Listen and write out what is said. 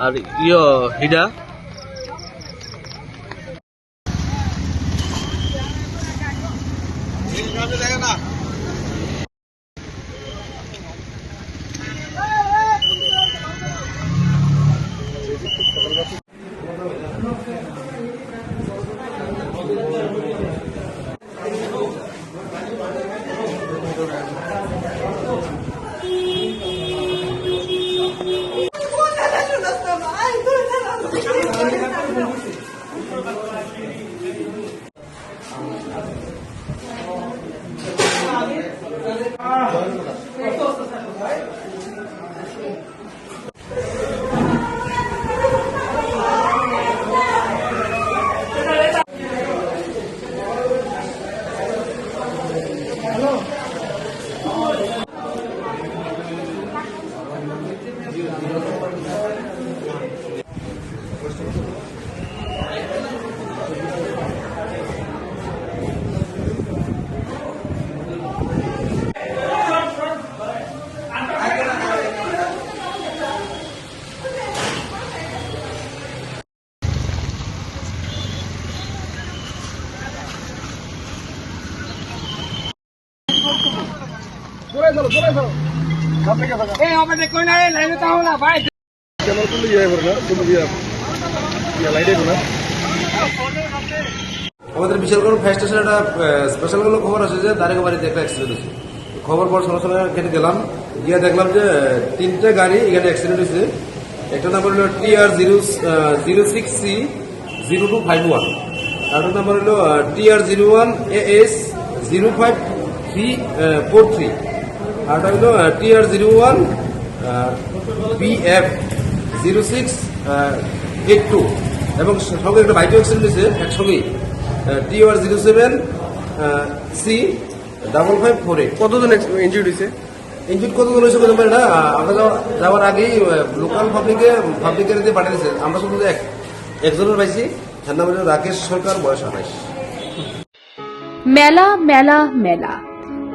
আর ইয় Ah, আমাদের Bishalgarh fire স্টেশনে একটা স্পেশাল কোনো খবর আছে যে দাঁড়িয়ে বাড়িতে একটা অ্যাক্সিডেন্ট হয়েছে? খবর পর সঙ্গে সঙ্গে কেটে গেলাম গিয়ে দেখলাম যে তিনটে গাড়ি এখানে অ্যাক্সিডেন্ট হয়েছে। একটা নাম্বার হলো T R zero zero six C zero two five one আরেকটা নাম্বার হলো T R zero one A S zero five three four three আরেকটা হলো T R zero one B F zero six eight two এবং সঙ্গে একটা bike accident হয়েছে একসঙ্গেই। T R zero seven C double five four eight কতজন injured হয়েছে? Engine কতগুলো হয়েছে বলতে পারি না। আমরা যাওয়ার- যাওয়ার আগেই লোকাল পাবলিকে পাবলিকের দিয়ে পাঠিয়েছে আমরা শুধু এক একজনের পাইছি। তার নাম হলো রাকেশ সরকার বয়স আঠাইশ। মেলা মেলা মেলা।